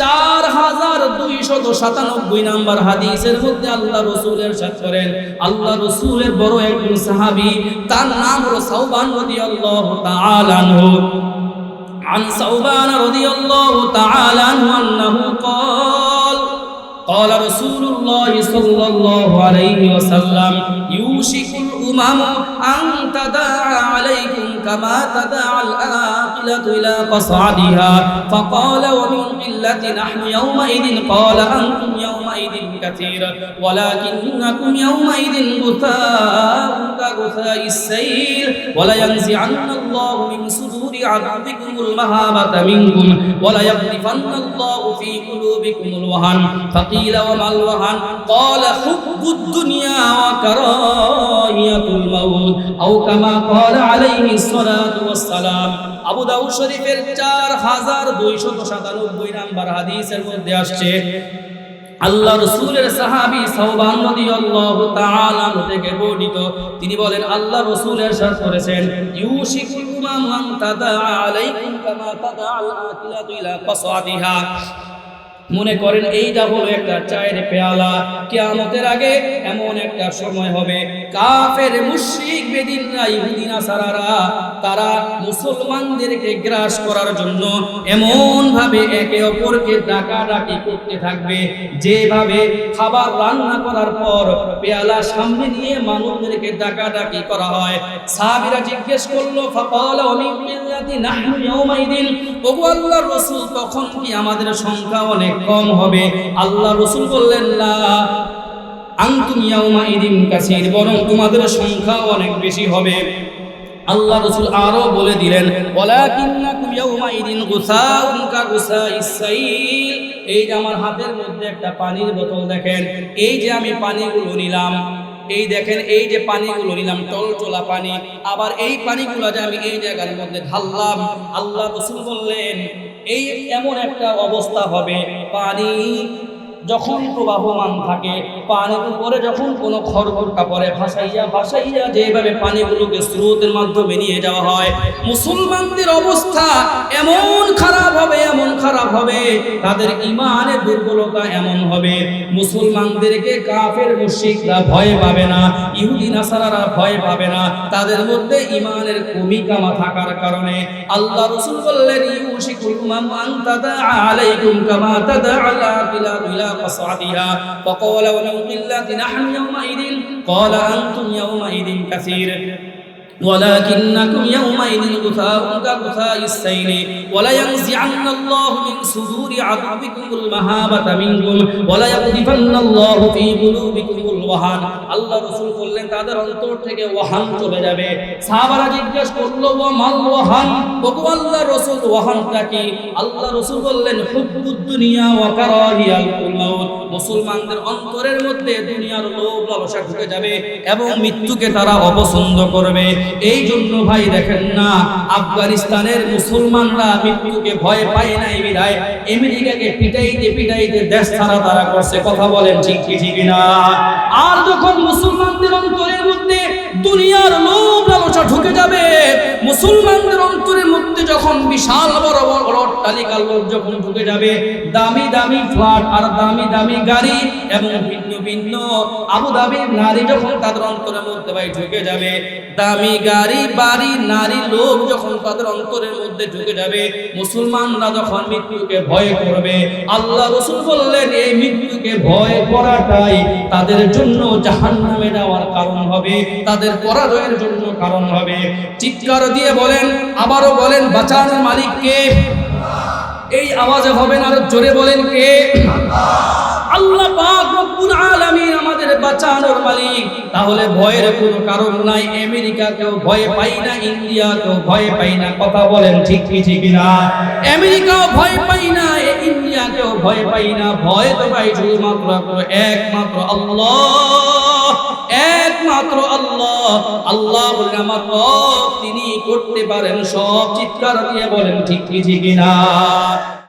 চার হাজার দুইশত সাতানব্বই নাম্বার হাদিসের মধ্যে আল্লাহ রসুলের সাথ করেন আল্লাহ রসুলের বড় একজন সাহাবি তার নাম হলো সাউবান রাদিয়াল্লাহু তাআলা আনহু عن ثوبان رضي الله تعالى عنه أنه قال قال رسول الله صلى الله عليه وسلم يوشك الأمم أن تداعى عليكم كما تداعى الآقلة إلى قصعدها فقال ومن قلة نحن يومئذ قال أنتم يومئذ كثير ولكنكم يومئذ غثاء كغثاء السيل ولينزعن الله من صدور عدوكم المهابة منكم وليقذفن الله في قلوبكم الوهن فقيل وما الوهن؟ قال حب الدنيا وكراهية الموت أو كما قال عليه الصلاة والسلام আবু দাউদ শরীফের চার হাজার দুইশত সাতানব্বই নাম্বার হাদিসের মধ্যে আসছে আল্লাহ রসুলের সাহাবী সাওবান রাদিয়াল্লাহু তাআলা আনহু থেকে বর্ণিত তিনি বলেন আল্লাহ রসুল ارشاد করেছেন ইউশিকুল উমাম আন তাদা আলাইকুম কামা তাদা আল আকিলাতু ইলা কাসাদিহা মনে করেন এইটা হলো একটা চায়ের পেয়ালা কিয়ামতের আগে এমন একটা সময় হবে। কাফের, মুশরিক, বেদিনরা ইহুদি নাসারারা তারা মুসলমানদেরকে গ্রাস করার জন্য এমন ভাবে একে অপরকে ডাকাডাকি করতে থাকবে। যেভাবে খাবার রান্না করার পর পেয়ালা সামনে নিয়ে মানুষদেরকে ডাকাডাকি করা হয়। সাহাবীরা জিজ্ঞেস করল, ফাকালা ওমি মিল্লাতি নাহনু ইয়াউমাইদিন? তখন কি আমাদের সংখ্যা অনেক কম হবে। আল্লাহ রসুল বললেন না আন্তুম ইয়াউমা ইদিন কাসির। বরং তোমাদের সংখ্যা অনেক বেশি হবে। আল্লাহ রসুল আরও বলে দিলেন এই যে আমার হাতের মধ্যে একটা পানির বোতল দেখেন, এই যে আমি পানিগুলো নিলাম এই দেখেন, এই যে পানিগুলো নিলাম টলটলা পানি, আবার এই পানিগুলো যে আমি এই জায়গার মধ্যে ঢাললাম, আল্লাহ রসুল বললেন, এই এমন একটা অবস্থা হবে, পানি যখন প্রবাহমান থাকে, পানির উপরে যখন কোনো খড়গড়টা পরে ভাসাইয়া ভাসাইয়া যেভাবে পানিগুলোকে স্রোতের মাধ্যমে নিয়ে যাওয়া হয়, মুসলমানদের অবস্থা এমন খারাপ হবে, এমন খারাপ হবে, তাদের ইমানের দুর্বলতা এমন হবে। মুসলমানদেরকে কাফের মুশরিকরা ভয় পাবে না, ইহুদি নাসারারা ভয় পাবে না। তাদের মধ্যে ইমানের কমি কামা থাকার কারণে আল্লাহ রসুল বললেন, ইউশিকুল উমাম আন তাদা আলাইকুম কামা তাদা আলা বিলাদ ইলা قصعدها فقال ومن قلة نحن يومئذ قال أنتم يومئذ كثير. ولكنكم يومئذ غثاء كغثاء السيل ولينزعن الله من صدور عدوكم المهابة منكم وليقذفن الله في قلوبكم الوهن আল্লাহ রাসূল বললেন তাদের অন্তর থেকে ওয়াহান চলে যাবে সাহাবারা জিজ্ঞেস করলো ওয়া মাল ওয়াহান ওগো আল্লাহ রাসূল ওয়াহানটা কি আল্লাহ রাসূল বললেন হুব্বুদ দুনিয়া ওয়া কারাহিয়াল মাউত মুসলমানদের অন্তরের মধ্যে দুনিয়ার লোভ লালসা ঢুকে যাবে এবং মৃত্যুকে তারা অপছন্দ করবে এই জন্য ভাই দেখেন না, আফগানিস্তানের মুসলমানরা মৃত্যুকে ভয় পায় না এই বিধায়। আমেরিকাকে পিটাইতে পিটাইতে দেশ ছাড়া তারা করছে, কথা বলেন ঠিক কি, ঠিক না? আর যখন মুসলমানদের অন্তরের মধ্যে দুনিয়ার লোভ লালসা ঢুকে যাবে, মুসলমানদের অন্তরের মধ্যে যখন বিশাল বড় বড় অট্টালিকার লোভ যখন ঢুকে যাবে, দামি দামি ফ্ল্যাট আর দামি দামি গাড়ি এবং ভিন্ন ভিন্ন আবু দাবির নারী যখন তাদের অন্তরের মধ্যে ভাই ঢুকে যাবে, দামি গাড়ি, বাড়ি, নারী লোক যখন তাদের অন্তরের মধ্যে ঢুকে যাবে, মুসলমানরা যখন মৃত্যুকে ভয় করবে, আল্লাহ রসুল বললেন, এই মৃত্যুকে ভয় করাটাই তাদের জন্য জাহান্নামে যাওয়ার কারণ হবে, তাদের পরাজয়ের জন্য কারণ হবে। চিৎকার দিয়ে বলেন, আবারও বলেন বাঁচানোর মালিককে। এই আওয়াজে হবেন আর জোরে বলেন কে? আল্লাহ পাক রব্বুল আলামিন আমাদের বাঁচানোর মালিক। তাহলে ভয়ের কোনো কারণ নাই, আমেরিকা কেউ ভয় পাই না, ইন্ডিয়া কেউ ভয় পাই না, কথা বলেন ঠিক কি, ঠিক না? আমেরিকাও ভয় পাই না ইন্ডিয়া কেউ ভয় পাই না, ভয় তো পাই শুধুমাত্র, একমাত্র আল্লাহ। একমাত্র আল্লাহ। আল্লাহ বলেন আমার রব তিনি করতে পারেন সব চিৎকার দিয়ে বলেন, ঠিক কি, ঠিক না?